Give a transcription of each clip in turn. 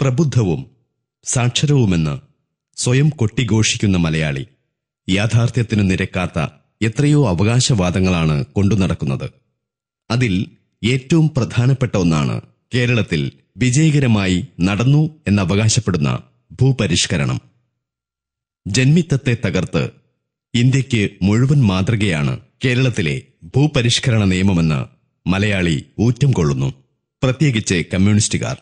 പ്രബുദ്ധവും സാക്ഷരവുമെന്ന് സ്വയം കൊട്ടിഘോഷിക്കുന്ന മലയാളി യാഥാർത്ഥ്യത്തിനു നിരക്കാത്ത എത്രയോ അവകാശവാദങ്ങളാണ് കൊണ്ടുനടക്കുന്നത് അതിൽ ഏറ്റവും പ്രധാനപ്പെട്ട ഒന്നാണ് കേരളത്തിൽ വിജയകരമായി നടന്നു എന്നവകാശപ്പെടുന്ന ഭൂപരിഷ്കരണം. ജന്മിത്തത്തെ തകർത്ത് ഇന്ത്യയ്ക്ക് മുഴുവൻ മാതൃകയാണ് കേരളത്തിലെ ഭൂപരിഷ്കരണ നിയമമെന്ന് മലയാളി ഊറ്റം കൊള്ളുന്നു. പ്രത്യേകിച്ച് കമ്മ്യൂണിസ്റ്റുകാർ.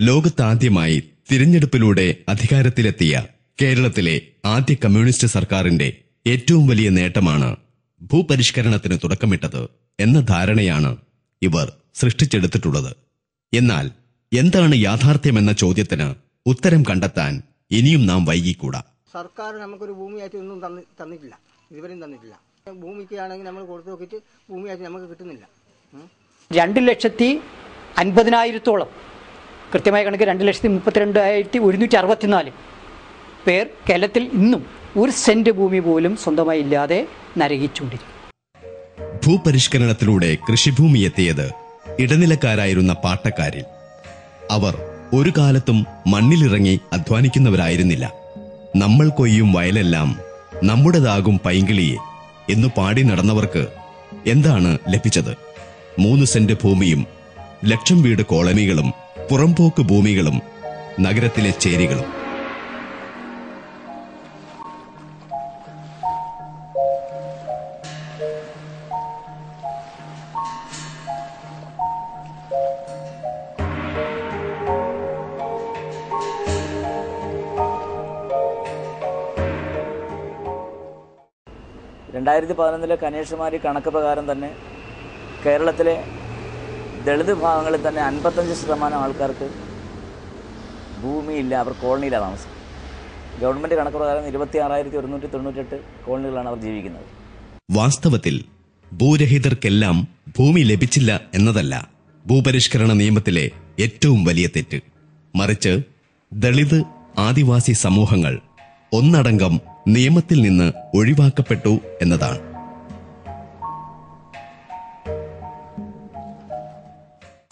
ലോകത്താദ്യമായി തിരഞ്ഞെടുപ്പിലൂടെ അധികാരത്തിലെത്തിയ കേരളത്തിലെ ആദ്യ കമ്മ്യൂണിസ്റ്റ് സർക്കാരിന്റെ ഏറ്റവും വലിയ നേട്ടമാണ് ഭൂപരിഷ്കരണത്തിന് തുടക്കമിട്ടത് എന്ന ധാരണയാണ് ഇവർ സൃഷ്ടിച്ചെടുത്തിട്ടുള്ളത്. എന്നാൽ എന്താണ് യാഥാർത്ഥ്യമെന്ന ചോദ്യത്തിന് ഉത്തരം കണ്ടെത്താൻ ഇനിയും നാം വൈകിക്കൂടാ. സർക്കാർ നമുക്കൊരു ഭൂമിയായിട്ട് ഒന്നും തന്നി തന്നിട്ടില്ല. ഇതുവരെയും തന്നിട്ടില്ല. ഭൂമിക്ക് ആണെങ്കിൽ നമ്മൾ കൊടുത്തു നോക്കിയിട്ട് ഭൂമിയായിട്ട് നമുക്ക് കിട്ടുന്നില്ല. രണ്ട് ലക്ഷത്തി അൻപതിനായിരത്തോളം കൃത്യമായ കണക്ക് രണ്ട് ലക്ഷത്തി മുപ്പത്തിരണ്ടായിരത്തി ഒരുന്നൂറ്റി അറുപത്തിനാല് പേർ കേരളത്തിൽ ഇന്നും ഒരു സെന്റ് ഭൂമി പോലും സ്വന്തമായി ഇല്ലാതെ നരകിച്ചുകൊണ്ടിരിക്കും ഭൂപരിഷ്കരണത്തിലൂടെ കൃഷിഭൂമി എത്തിയത് ഇടനിലക്കാരായിരുന്ന പാട്ടക്കാരിൽ. അവർ ഒരു കാലത്തും മണ്ണിലിറങ്ങി അധ്വാനിക്കുന്നവരായിരുന്നില്ല. നമ്മൾ കൊയ്യും വയലെല്ലാം നമ്മുടേതാകും പൈങ്കിളിയെ എന്നു പാടി നടന്നവർക്ക് എന്താണ് ലഭിച്ചത്? മൂന്ന് സെന്റ് ഭൂമിയും ലക്ഷം വീട് കോളനികളും പുറംപോക്ക് ഭൂമികളും നഗരത്തിലെ ചേരികളും. രണ്ടായിരത്തി പതിനൊന്നിലെ കനേഷുമാരി കണക്ക് പ്രകാരം തന്നെ കേരളത്തിലെ ദളിത് ഭാഗങ്ങളിൽ തന്നെ അൻപത്തഞ്ച് ശതമാനം ആൾക്കാർക്ക് ഭൂമിയില്ല അവർ കോളനിയിലാണ് താമസം ഗവൺമെന്റ് കണക്ക് പ്രകാരം ഇരുപത്തി ആറായിരത്തി ഒരുന്നൂറ്റി തൊണ്ണൂറ്റെട്ട് കോളനികളാണ് അവർ ജീവിക്കുന്നത്. വാസ്തവത്തിൽ ഭൂരഹിതർക്കെല്ലാം ഭൂമി ലഭിച്ചില്ല എന്നതല്ല ഭൂപരിഷ്കരണ നിയമത്തിലെ ഏറ്റവും വലിയ തെറ്റ്. മറിച്ച് ദളിത് ആദിവാസി സമൂഹങ്ങൾ ഒന്നടങ്കം നിയമത്തിൽ നിന്ന് ഒഴിവാക്കപ്പെട്ടു എന്നതാണ്.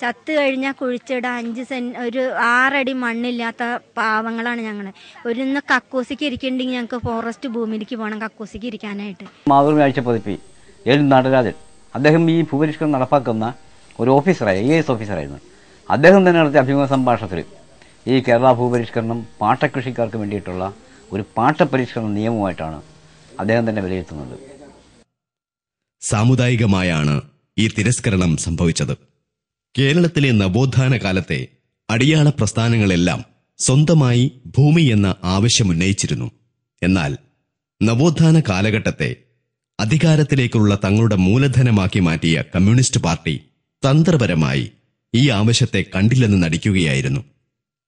ചത്ത് കഴിഞ്ഞാൽ കുഴിച്ചിടാൻ അഞ്ച് സെൻ ഒരു ആറടി മണ്ണില്ലാത്ത പാവങ്ങളാണ് ഞങ്ങൾ ഒരു ഇന്ന് കക്കൂസിക്ക് ഇരിക്കണ്ടെങ്കിൽ ഞങ്ങൾക്ക് ഫോറസ്റ്റ് ഭൂമിയിലേക്ക് പോകണം കക്കൂസിക്ക് ഇരിക്കാനായിട്ട്. മാതൃകാഴ്ച പതിപ്പി. എൽ നടരാജൻ അദ്ദേഹം ഈ ഭൂപരിഷ്കരണം നടപ്പാക്കുന്ന ഒരു ഓഫീസറായി ഐ എസ് ഓഫീസറായിരുന്നു അദ്ദേഹം തന്നെ നടത്തിയ അഭിമുഖ സംഭാഷണത്തിൽ ഈ കേരള ഭൂപരിഷ്കരണം പാട്ടകൃഷിക്കാർക്ക് വേണ്ടിയിട്ടുള്ള ഒരു പാട്ടപരിഷ്കരണ നിയമമായിട്ടാണ് അദ്ദേഹം തന്നെ വിലയിരുത്തുന്നത്. സാമുദായികമായാണ് ഈ തിരസ്കരണം സംഭവിച്ചത്. കേരളത്തിലെ നവോത്ഥാന കാലത്തെ അടിയാള പ്രസ്ഥാനങ്ങളെല്ലാം സ്വന്തമായി ഭൂമി എന്ന ആവശ്യമുന്നയിച്ചിരുന്നു എന്നാൽ നവോത്ഥാന കാലഘട്ടത്തെ അധികാരത്തിലേക്കുള്ള തങ്ങളുടെ മൂലധനമാക്കി മാറ്റിയ കമ്മ്യൂണിസ്റ്റ് പാർട്ടി തന്ത്രപരമായി ഈ ആവശ്യത്തെ കണ്ടില്ലെന്ന് നടിക്കുകയായിരുന്നു.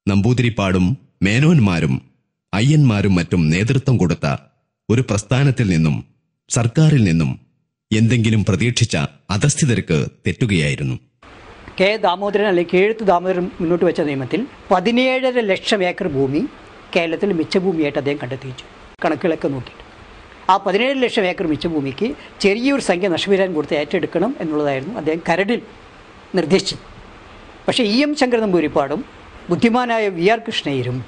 നമ്പൂതിരിപ്പാടും മേനോന്മാരും അയ്യന്മാരും മറ്റും നേതൃത്വം കൊടുത്ത ഒരു പ്രസ്ഥാനത്തിൽ നിന്നും സർക്കാരിൽ നിന്നും എന്തെങ്കിലും പ്രതീക്ഷിച്ച അധസ്ഥിതർക്ക് തെറ്റുകയായിരുന്നു. കെ ദാമോദരൻ അല്ലെങ്കിൽ കേഴുത്ത് ദാമോദരൻ മുന്നോട്ട് വെച്ച നിയമത്തിൽ പതിനേഴര ലക്ഷം ഏക്കർ ഭൂമി കേരളത്തിൽ മിച്ചഭൂമിയായിട്ട് അദ്ദേഹം കണ്ടെത്തിച്ചു കണക്കുകളൊക്കെ നോക്കിയിട്ട്. ആ പതിനേഴ് ലക്ഷം ഏക്കർ മിച്ചഭൂമിക്ക് ചെറിയൊരു സംഖ്യ നഷ്ടപരിഹാരം കൊടുത്ത് ഏറ്റെടുക്കണം എന്നുള്ളതായിരുന്നു അദ്ദേഹം കരടിൽ നിർദ്ദേശിച്ചത്. പക്ഷേ ഇ എം ശങ്കർ നമ്പൂരിപ്പാടും ബുദ്ധിമാനായ വി ആർ കൃഷ്ണയ്യരും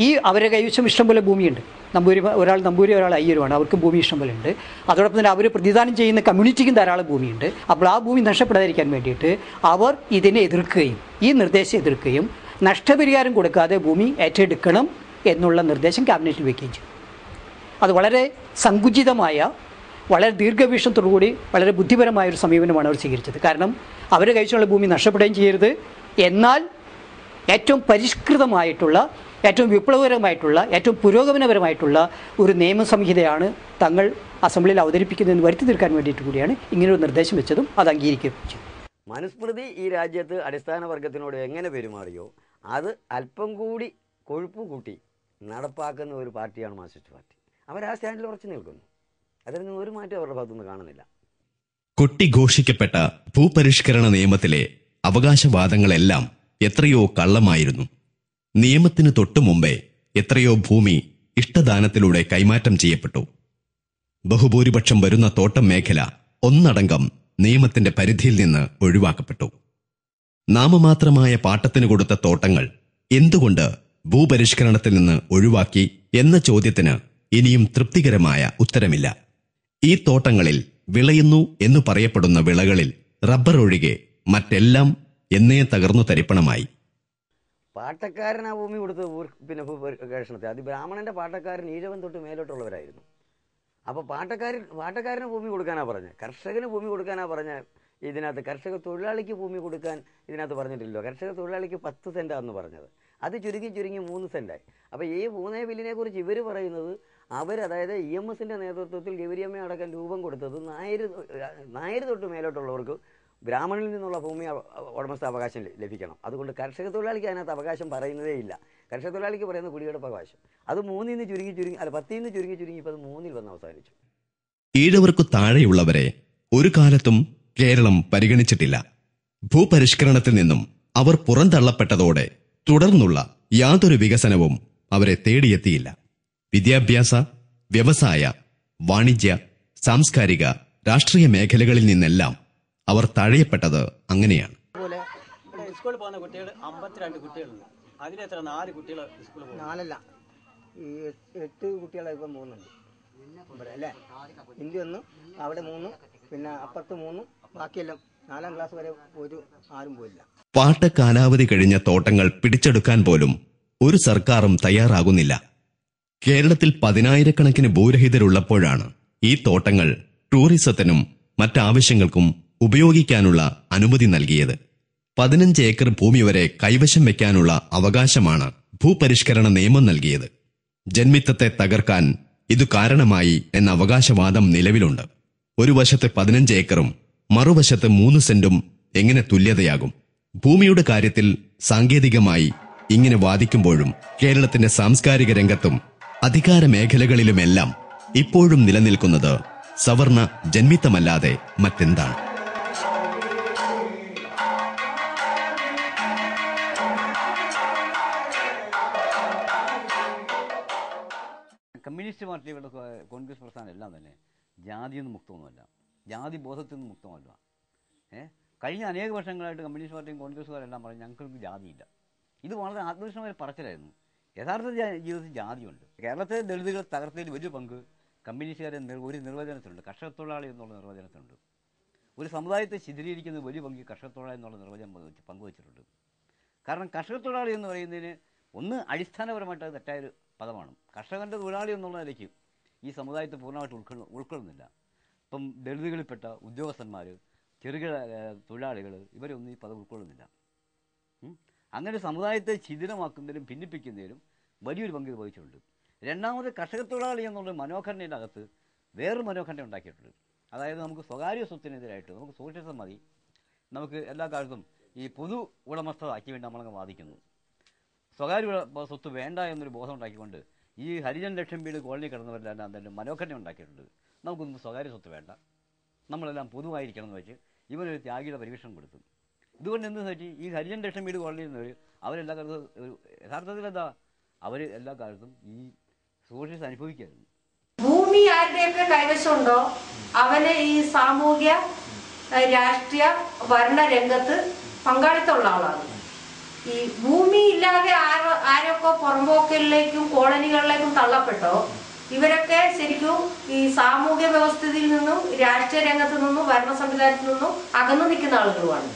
ഈ അവരെ കൈവശം ഇഷ്ടംപോലെ ഭൂമിയുണ്ട്. നമ്പൂരി ഒരാൾ നമ്പൂരി ഒരാൾ അയ്യരുമാണ് അവർക്കും ഭൂമി ഇഷ്ടംപോലെയുണ്ട്. അതോടൊപ്പം തന്നെ അവർ പ്രതിദാനം ചെയ്യുന്ന കമ്മ്യൂണിറ്റിക്കും ധാരാളം ഭൂമിയുണ്ട്. അപ്പോൾ ആ ഭൂമി നഷ്ടപ്പെടാതിരിക്കാൻ വേണ്ടിയിട്ട് അവർ ഇതിനെ എതിർക്കുകയും ഈ നിർദ്ദേശം എതിർക്കുകയും നഷ്ടപരിഹാരം കൊടുക്കാതെ ഭൂമി ഏറ്റെടുക്കണം എന്നുള്ള നിർദ്ദേശം ക്യാബിനറ്റിൽ വയ്ക്കുകയും ചെയ്തു. അത് വളരെ സങ്കുചിതമായ വളരെ ദീർഘവീക്ഷണത്തോടുകൂടി വളരെ ബുദ്ധിപരമായ ഒരു സമീപനമാണ് അവർ സ്വീകരിച്ചത്. കാരണം അവരുടെ കൈവശമുള്ള ഭൂമി നഷ്ടപ്പെടുകയും ചെയ്യരുത്. എന്നാൽ ഏറ്റവും പരിഷ്കൃതമായിട്ടുള്ള ഏറ്റവും വിപ്ലവകരമായിട്ടുള്ള ഏറ്റവും പുരോഗമനപരമായിട്ടുള്ള ഒരു നിയമസംഹിതയാണ് തങ്ങൾ അസംബ്ലിയിൽ അവതരിപ്പിക്കുന്നതെന്ന് വരുത്തി തീർക്കാൻ വേണ്ടിയിട്ട് കൂടിയാണ് ഇങ്ങനൊരു നിർദ്ദേശം വെച്ചതും അത് അംഗീകരിക്കുകയും മനുസ്മൃതി ഈ രാജ്യത്ത് അടിസ്ഥാന വർഗത്തിനോട് എങ്ങനെ പെരുമാറിയോ അത് അല്പം കൂടി കൊഴുപ്പ് കൂട്ടി നടപ്പാക്കുന്ന ഒരു പാർട്ടിയാണ് മാർക്സിസ്റ്റ് പാർട്ടി. അവർ ആ സ്റ്റാൻഡിൽ ഉറച്ചു നിൽക്കുന്നു. അതിൽ നിന്ന് ഒരു മാറ്റം അവരുടെ ഭാഗത്തുനിന്ന് കാണുന്നില്ല. കൊട്ടിഘോഷിക്കപ്പെട്ട ഭൂപരിഷ്കരണ നിയമത്തിലെ അവകാശവാദങ്ങളെല്ലാം എത്രയോ കള്ളമായിരുന്നു. നിയമത്തിന് തൊട്ടു മുമ്പേ എത്രയോ ഭൂമി ഇഷ്ടദാനത്തിലൂടെ കൈമാറ്റം ചെയ്യപ്പെട്ടു. ബഹുഭൂരിപക്ഷം വരുന്ന തോട്ടം മേഖല ഒന്നടങ്കം നിയമത്തിന്റെ പരിധിയിൽ നിന്ന് ഒഴിവാക്കപ്പെട്ടു. നാമമാത്രമായ പാട്ടത്തിന് കൊടുത്ത തോട്ടങ്ങൾ എന്തുകൊണ്ട് ഭൂപരിഷ്കരണത്തിൽ നിന്ന് ഒഴിവാക്കി എന്ന ചോദ്യത്തിന് ഇനിയും തൃപ്തികരമായ ഉത്തരമില്ല. ഈ തോട്ടങ്ങളിൽ വിളയുന്നു എന്ന് പറയപ്പെടുന്ന വിളകളിൽ റബ്ബർ ഒഴികെ മറ്റെല്ലാം എന്നേ തകർന്നു തരിപ്പണമായി. പാട്ടക്കാരൻ ആ ഭൂമി കൊടുത്ത് പിന്നെ ഭൂപരിഷ്കരണത്തെ അത് ബ്രാഹ്മണന്റെ പാട്ടക്കാരൻ ഈഴവൻ തൊട്ട് മേലോട്ടുള്ളവരായിരുന്നു. അപ്പോൾ പാട്ടക്കാരൻ പാട്ടക്കാരന് ഭൂമി കൊടുക്കാനാ പറഞ്ഞ. കർഷകന് ഭൂമി കൊടുക്കാനാ പറഞ്ഞ. ഇതിനകത്ത് കർഷക തൊഴിലാളിക്ക് ഭൂമി കൊടുക്കാൻ ഇതിനകത്ത് പറഞ്ഞിട്ടില്ലോ കർഷക തൊഴിലാളിക്ക് പത്ത് സെന്റാന്ന് പറഞ്ഞത്. അത് ചുരുങ്ങി ചുരുങ്ങി മൂന്ന് സെന്റായി അപ്പോൾ ഈ മൂന്നേ ബില്ലിനെ കുറിച്ച് ഇവർ പറയുന്നത് അവർ അതായത് ഇ എം എസിന്റെ നേതൃത്വത്തിൽ ഗൗരിയമ്മ അടക്കം രൂപം കൊടുത്തത് നായർ നായർ തൊട്ട് മേലോട്ടുള്ളവർക്ക് ബ്രാഹ്മണിൽ നിന്നുള്ള ഭൂമി അവ- ഉടമസ്ഥ അവകാശം ലഭിക്കണം. അതുകൊണ്ട് കർഷക തൊഴിലാളിക്ക് അതിനകത്ത് അവകാശം പറയുന്നതേ ഇല്ല. കർഷക തൊഴിലാളിക്ക് പറയുന്ന കുടിയെടുപ്പ് അവകാശം. അത് മൂന്നിൽ നിന്ന് ചുരുങ്ങി ചുരുങ്ങി അല്ല പത്തിൽ നിന്ന് ചുരുങ്ങി ചുരുങ്ങി ഇപ്പോൾ അത് മൂന്നിൽ വന്ന് അവസാനിച്ചു. ഈഴവർക്ക് താഴെയുള്ളവരെ ഒരു കാലത്തും കേരളം പരിഗണിച്ചിട്ടില്ല. ഭൂപരിഷ്കരണത്തിൽ നിന്നും അവർ പുറന്തള്ളപ്പെട്ടതോടെ തുടർന്നുള്ള യാതൊരു വികസനവും അവരെ തേടിയെത്തിയില്ല. വിദ്യാഭ്യാസ വ്യവസായ വാണിജ്യ സാംസ്കാരിക രാഷ്ട്രീയ മേഖലകളിൽ നിന്നെല്ലാം അവർ തഴയപ്പെട്ടത് അങ്ങനെയാണ്. സ്കൂളിൽ പോകുന്ന കുട്ടികൾ അമ്പത്തിരണ്ട് കുട്ടികളുണ്ട്. അതിലെത്ര നാല് കുട്ടികൾ സ്കൂളിൽ പോകും നാലല്ല. ഈ എട്ട് എട്ട് കുട്ടികളെ ഇപ്പം പോകുന്നുണ്ട്. ഇവിടെ അല്ലേ? ഇന്ത്യ ഒന്ന് അവിടെ മൂന്ന് പിന്നെ അപ്പുറത്ത് മൂന്ന് ബാക്കിയെല്ലാം നാലാം ക്ലാസ് വരെ ഒരു ആരും പോയില്ല. പാട്ട കാലാവധി കഴിഞ്ഞ തോട്ടങ്ങൾ പിടിച്ചെടുക്കാൻ പോലും ഒരു സർക്കാരും തയ്യാറാകുന്നില്ല. കേരളത്തിൽ പതിനായിരക്കണക്കിന് ഭൂരഹിതരുള്ളപ്പോഴാണ് ഈ തോട്ടങ്ങൾ ടൂറിസത്തിനും മറ്റാവശ്യങ്ങൾക്കും ഉപയോഗിക്കാനുള്ള അനുമതി നൽകിയത്. പതിനഞ്ച് ഏക്കർ ഭൂമി വരെ കൈവശം വെക്കാനുള്ള അവകാശമാണ് ഭൂപരിഷ്കരണ നിയമം നൽകിയത്. ജന്മിത്തത്തെ തകർക്കാൻ ഇതു കാരണമായി എന്ന അവകാശവാദം നിലവിലുണ്ട്. ഒരു വശത്ത് പതിനഞ്ച് ഏക്കറും മറുവശത്ത് മൂന്ന് സെന്റും എങ്ങനെ തുല്യതയാകും? ഭൂമിയുടെ കാര്യത്തിൽ സാങ്കേതികമായി ഇങ്ങനെ വാദിക്കുമ്പോഴും കേരളത്തിന്റെ സാംസ്കാരിക രംഗത്തും അധികാര മേഖലകളിലുമെല്ലാം ഇപ്പോഴും നിലനിൽക്കുന്നത് സവർണ ജന്മിത്തമല്ലാതെ മറ്റെന്താണ്? കമ്മ്യൂണിസ്റ്റ് പാർട്ടി ഇവിടെ കോൺഗ്രസ് പ്രസ്ഥാനം എല്ലാം തന്നെ ജാതിയിൽ നിന്ന് മുക്തമൊന്നുമല്ല. ജാതി ബോധത്തിൽ നിന്ന് മുക്തമല്ല. ഏ? കഴിഞ്ഞ അനേക വർഷങ്ങളായിട്ട് കമ്മ്യൂണിസ്റ്റ് പാർട്ടിയും കോൺഗ്രസ്സുകാരെല്ലാം പറഞ്ഞു ഞങ്ങൾക്ക് ജാതിയില്ല. ഇത് വളരെ ആത്മവിശ്വാസമായ പറച്ചിലായിരുന്നു. യഥാർത്ഥ ജീവിതത്തിൽ ജാതിയുണ്ട്. കേരളത്തിലെ ദളിതുകൾ തകർത്തതിൽ വലിയ പങ്ക് കമ്മ്യൂണിസ്റ്റുകാരെ ഒരു നിർവചനത്തിലുണ്ട്. കർഷക തൊഴിലാളി എന്നുള്ള നിർവചനത്തിലുണ്ട്. ഒരു സമുദായത്തെ ശിഥിലീകരിക്കുന്ന വലിയ പങ്ക് ഈ കർഷക തൊഴിലാളി എന്നുള്ള നിർവചനം പങ്കുവച്ചിട്ടുണ്ട് കാരണം കർഷക തൊഴിലാളി എന്ന് പറയുന്നതിന് ഒന്ന് അടിസ്ഥാനപരമായിട്ട് അത് തെറ്റായൊരു പദമാണ്. കർഷകന്റെ തൊഴിലാളി എന്നുള്ള നിലയ്ക്ക് ഈ സമുദായത്തെ പൂർണമായിട്ട് ഉൾക്കൊള്ള ഉൾക്കൊള്ളുന്നില്ല. ഇപ്പം ദളിതുകളിൽപ്പെട്ട ഉദ്യോഗസ്ഥന്മാർ ചെറുകിട തൊഴിലാളികൾ ഇവരൊന്നും ഈ പദം ഉൾക്കൊള്ളുന്നില്ല. അങ്ങനെ സമുദായത്തെ ശിഥിലമാക്കുന്നതിനും ഭിന്നിപ്പിക്കുന്നതിനും വലിയൊരു പങ്ക് ഇത് വഹിച്ചിട്ടുണ്ട്. രണ്ടാമത് കർഷക തൊഴിലാളി എന്നുള്ള മനോഘടനയുടെ അകത്ത് വേറൊരു മനോഘടന ഉണ്ടാക്കിയിട്ടുണ്ട്. അതായത് നമുക്ക് സ്വകാര്യ സ്വത്തിനെതിരായിട്ട് നമുക്ക് സോഷ്യലിസം മതി. നമുക്ക് എല്ലാ കാലത്തും ഈ പൊതു ഉടമസ്ഥതാക്കി വേണ്ടി നമ്മളങ്ങ് വാദിക്കുന്നു. സ്വകാര്യ സ്വത്ത് വേണ്ട എന്നൊരു ബോധം ഉണ്ടാക്കിക്കൊണ്ട് ഈ ഹരിജൻ ലക്ഷം വീട് കോളനി കിടന്നവരെല്ലാം എന്തായാലും മനോഹരനെ ഉണ്ടാക്കിയിട്ടുണ്ട്. നമുക്കൊന്നും സ്വകാര്യ സ്വത്ത് വേണ്ട. നമ്മളെല്ലാം പൊതുവായിരിക്കണം എന്ന് വെച്ച് ഇവനൊരു ത്യാഗിയുടെ പരിവേഷം കൊടുത്തു. ഇതുകൊണ്ട് എന്ത് പറ്റി? ഈ ഹരിജൻ ലക്ഷം വീട് കോളനിയിൽ നിന്നവർ അവരെല്ലാ കാലത്തും യഥാർത്ഥത്തിൽ എന്താ? അവർ എല്ലാ കാലത്തും ഈ സോഷ്യലിസ്റ്റ് അനുഭവിക്കായിരുന്നു. ഭൂമി ആരുടെയൊക്കെ കൈവശമുണ്ടോ അവനെ ഈ സാമൂഹ്യ രാഷ്ട്രീയ ഭരണ രംഗത്ത് പങ്കാളിത്തമുള്ള ആളാണ്. ഈ ഭൂമി ഇല്ലാതെ ആരോ ആരൊക്കെ പുറമ്പോക്കലിലേക്കും കോളനികളിലേക്കും തള്ളപ്പെട്ടോ? ഇവരൊക്കെ ശരിക്കും ഈ സാമൂഹ്യ വ്യവസ്ഥയിൽ നിന്നും രാഷ്ട്രീയ രംഗത്തു നിന്നും ഭരണ സംവിധാനത്തിൽ നിന്നും അകന്നു നിൽക്കുന്ന ആളുകളുമാണ്.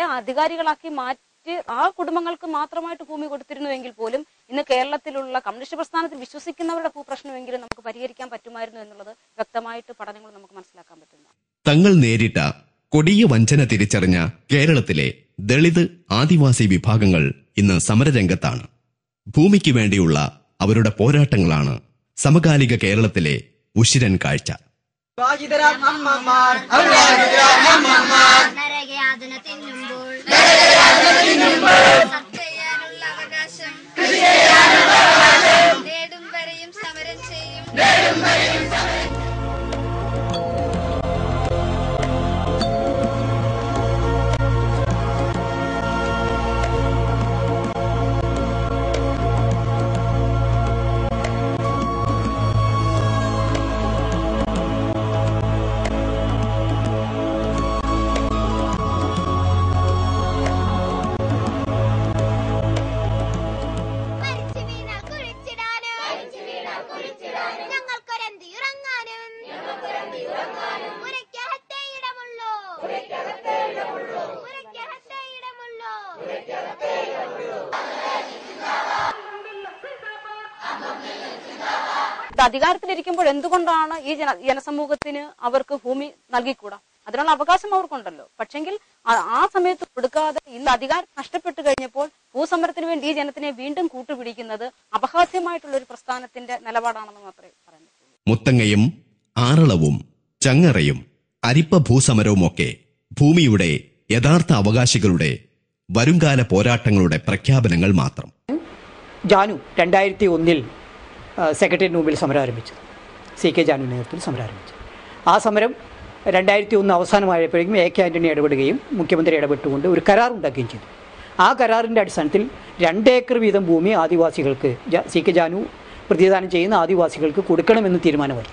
അവരെ അധികാരികളാക്കി മാറ്റി ആ കുടുംബങ്ങൾക്ക് മാത്രമായിട്ട് ഭൂമി കൊടുത്തിരുന്നുവെങ്കിൽ പോലും ഇന്ന് കേരളത്തിലുള്ള കമ്മ്യൂണിസ്റ്റ് പ്രസ്ഥാനത്തിൽ വിശ്വസിക്കുന്നവരുടെ ഭൂപ്രശ്നമെങ്കിലും നമുക്ക് പരിഹരിക്കാൻ പറ്റുമായിരുന്നു എന്നുള്ളത് വ്യക്തമായിട്ട് പഠനങ്ങൾ നമുക്ക് മനസ്സിലാക്കാൻ പറ്റുന്നു. തങ്ങൾ നേരിട്ട കൊടിയ വഞ്ചന തിരിച്ചറിഞ്ഞ കേരളത്തിലെ ദളിത് ആദിവാസി വിഭാഗങ്ങൾ ഇന്ന് സമരരംഗത്താണ്. ഭൂമിക്ക് വേണ്ടിയുള്ള അവരുടെ പോരാട്ടങ്ങളാണ് സമകാലിക കേരളത്തിലെ ഉശിരൻ കാഴ്ച. നേടും വരെയും സമരം ചെയ്യും. ഇത് അധികാരത്തിലിരിക്കുമ്പോൾ എന്തുകൊണ്ടാണ് ഈ ജന ജനസമൂഹത്തിന് അവർക്ക് ഭൂമി നൽകിക്കൂടാ? അതിനുള്ള അവകാശം അവർക്കുണ്ടല്ലോ. പക്ഷെങ്കിൽ ആ- ആ സമയത്ത് കൊടുക്കാതെ ഇന്ന് അധികാരം നഷ്ടപ്പെട്ടു കഴിഞ്ഞപ്പോൾ ഭൂസമരത്തിന് വേണ്ടി ഈ ജനത്തിനെ വീണ്ടും കൂട്ടുപിടിക്കുന്നത് അപഹാസ്യമായിട്ടുള്ള ഒരു പ്രസ്ഥാനത്തിന്റെ നിലപാടാണെന്ന് മാത്രമേ പറയാൻ മുത്തങ്ങയും ആറളവും ചങ്ങറയും അരിപ്പ ഭൂസമരവും ഒക്കെ ഭൂമിയുടെ യഥാർത്ഥ അവകാശികളുടെ വരുംകാല പോരാട്ടങ്ങളുടെ പ്രഖ്യാപനങ്ങൾ മാത്രം. ജാനു രണ്ടായിരത്തി ഒന്നിൽ സെക്രട്ടേറിയറ്റ് മുമ്പിൽ സമരം ആരംഭിച്ചത് സി കെ ജാനു നേതൃത്വത്തിൽ സമരം ആരംഭിച്ചു. ആ സമരം രണ്ടായിരത്തി ഒന്ന് അവസാനമായപ്പോഴേക്കും എ കെ ആന്റണി ഇടപെടുകയും മുഖ്യമന്ത്രി ഇടപെട്ടുകൊണ്ട് ഒരു കരാർ ഉണ്ടാക്കുകയും ചെയ്തു. ആ കരാറിന്റെ അടിസ്ഥാനത്തിൽ രണ്ട് ഏക്കർ വീതം ഭൂമി ആദിവാസികൾക്ക് സി കെ ജാനു പ്രതിദാനം ചെയ്യുന്ന ആദിവാസികൾക്ക് കൊടുക്കണമെന്ന് തീരുമാനമായി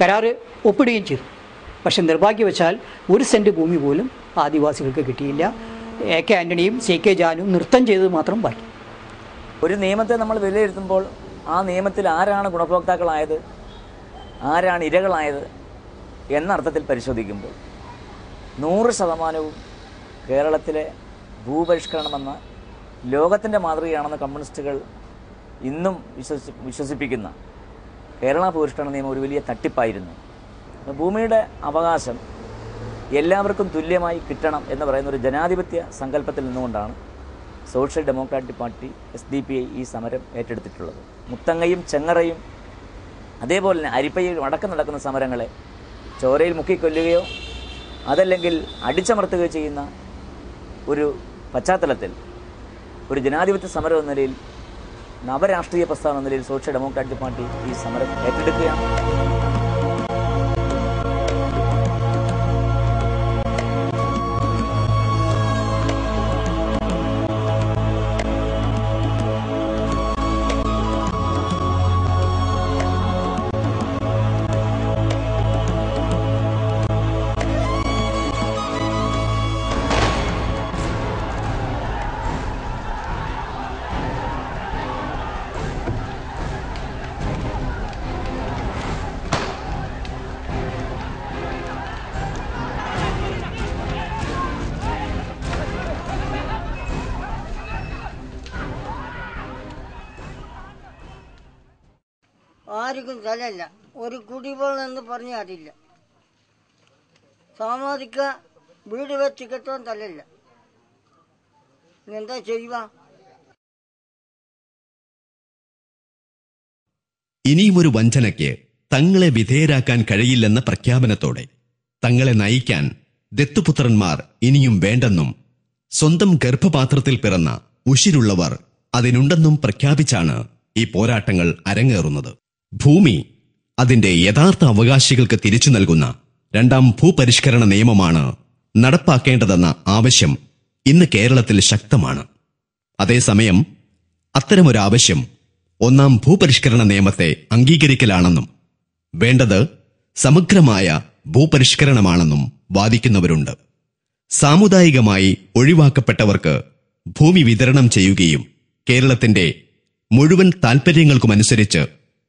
കരാറ് ഒപ്പിടുകയും ചെയ്തു. പക്ഷെ നിർഭാഗ്യവശാൽ ഒരു സെന്റ് ഭൂമി പോലും ആദിവാസികൾക്ക് കിട്ടിയില്ല. എ കെ ആന്റണിയും സി കെ ജാനും നൃത്തം ചെയ്തത് മാത്രം ബാക്കി. ഒരു നിയമത്തെ നമ്മൾ വിലയിരുത്തുമ്പോൾ ആ നിയമത്തിൽ ആരാണ് ഗുണഭോക്താക്കളായത്? ആരാണ് ഇരകളായത്? എന്ന അർത്ഥത്തിൽ പരിശോധിക്കുമ്പോൾ നൂറ് ശതമാനവും കേരളത്തിലെ ഭൂപരിഷ്കരണമെന്ന ലോകത്തിന്റെ മാതൃകയാണെന്ന് കമ്മ്യൂണിസ്റ്റുകൾ ഇന്നും വിശ്വസി വിശ്വസിപ്പിക്കുന്ന കേരള ഭൂപരിഷ്കരണ നിയമം ഒരു വലിയ തട്ടിപ്പായിരുന്നു. ഭൂമിയുടെ അവകാശം എല്ലാവർക്കും തുല്യമായി കിട്ടണം എന്ന് പറയുന്ന ഒരു ജനാധിപത്യ സങ്കല്പത്തിൽ നിന്നുകൊണ്ടാണ് social democratic party S D P I ഈ സമരം ഏറ്റെടുത്തിട്ടുള്ളത്. മുത്തങ്ങയും ചെങ്ങറയും അതേപോലെ തന്നെ അരിപ്പയിൽ അടക്കം നടക്കുന്ന സമരങ്ങളെ ചോരയിൽ മുക്കിക്കൊല്ലുകയോ അതല്ലെങ്കിൽ അടിച്ചമർത്തുകയോ ചെയ്യുന്ന ഒരു പശ്ചാത്തലത്തിൽ ഒരു ജനാധിപത്യ സമരം എന്ന നിലയിൽ നവരാഷ്ട്രീയ പ്രസ്ഥാനം എന്ന നിലയിൽ സോഷ്യൽ ഡെമോക്രാറ്റിക് പാർട്ടി ഈ സമരം ഏറ്റെടുക്കുകയാണ്. സ്ഥലമല്ല ഒരു കുടിവെള്ളം എന്ന് പറഞ്ഞ അതില്ല. സാമാജിക വീട് വെച്ച് കെട്ടാൻ തല്ലില്ല എന്താ ചെയ്യുക? ഇനിയും ഒരു വഞ്ചനയ്ക്ക് തങ്ങളെ വിധേയരാക്കാൻ കഴിയില്ലെന്ന പ്രഖ്യാപനത്തോടെ തങ്ങളെ നയിക്കാൻ ദത്തുപുത്രന്മാർ ഇനിയും വേണ്ടെന്നും സ്വന്തം ഗർഭപാത്രത്തിൽ പിറന്ന ഉശിരുള്ളവർ അതിനുണ്ടെന്നും പ്രഖ്യാപിച്ചാണ് ഈ പോരാട്ടങ്ങൾ അരങ്ങേറുന്നത്. ഭൂമി അതിന്റെ യഥാർത്ഥ അവകാശികൾക്ക് തിരിച്ചു നൽകുന്ന രണ്ടാം ഭൂപരിഷ്കരണ നിയമമാണ് നടപ്പാക്കേണ്ടതെന്ന ആവശ്യം ഇന്ന് കേരളത്തിൽ ശക്തമാണ്. അതേസമയം അത്തരമൊരു ആവശ്യം ഒന്നാം ഭൂപരിഷ്കരണ നിയമത്തെ അംഗീകരിക്കലാണെന്നും വേണ്ടത് സമഗ്രമായ ഭൂപരിഷ്കരണമാണെന്നും വാദിക്കുന്നവരുണ്ട്. സാമുദായികമായി ഒഴിവാക്കപ്പെട്ടവർക്ക് ഭൂമി വിതരണം ചെയ്യുകയും കേരളത്തിന്റെ മുഴുവൻ താൽപര്യങ്ങൾക്കുമനുസരിച്ച്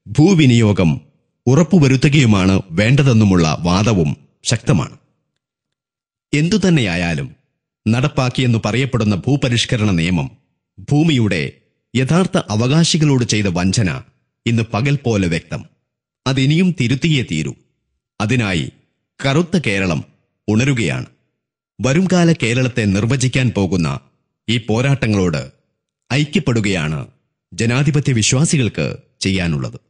ഭൂവിനിയോഗം ഉറപ്പുവരുത്തുകയുമാണ് വേണ്ടതെന്നുമുള്ള വാദവും ശക്തമാണ്. എന്തുതന്നെയായാലും നടപ്പാക്കിയെന്നു പറയപ്പെടുന്ന ഭൂപരിഷ്കരണ നിയമം ഭൂമിയുടെ യഥാർത്ഥ അവകാശികളോട് ചെയ്ത വഞ്ചന ഇന്ന് പകൽ പോലെ വ്യക്തം. അതിനിയും തിരുത്തിയേ തീരൂ. അതിനായി കറുത്ത കേരളം ഉണരുകയാണ്. വരുംകാല കേരളത്തെ നിർവചിക്കാൻ പോകുന്ന ഈ പോരാട്ടങ്ങളോട് ഐക്യപ്പെടുകയാണ് ജനാധിപത്യ വിശ്വാസികൾക്ക് ചെയ്യാനുള്ളത്.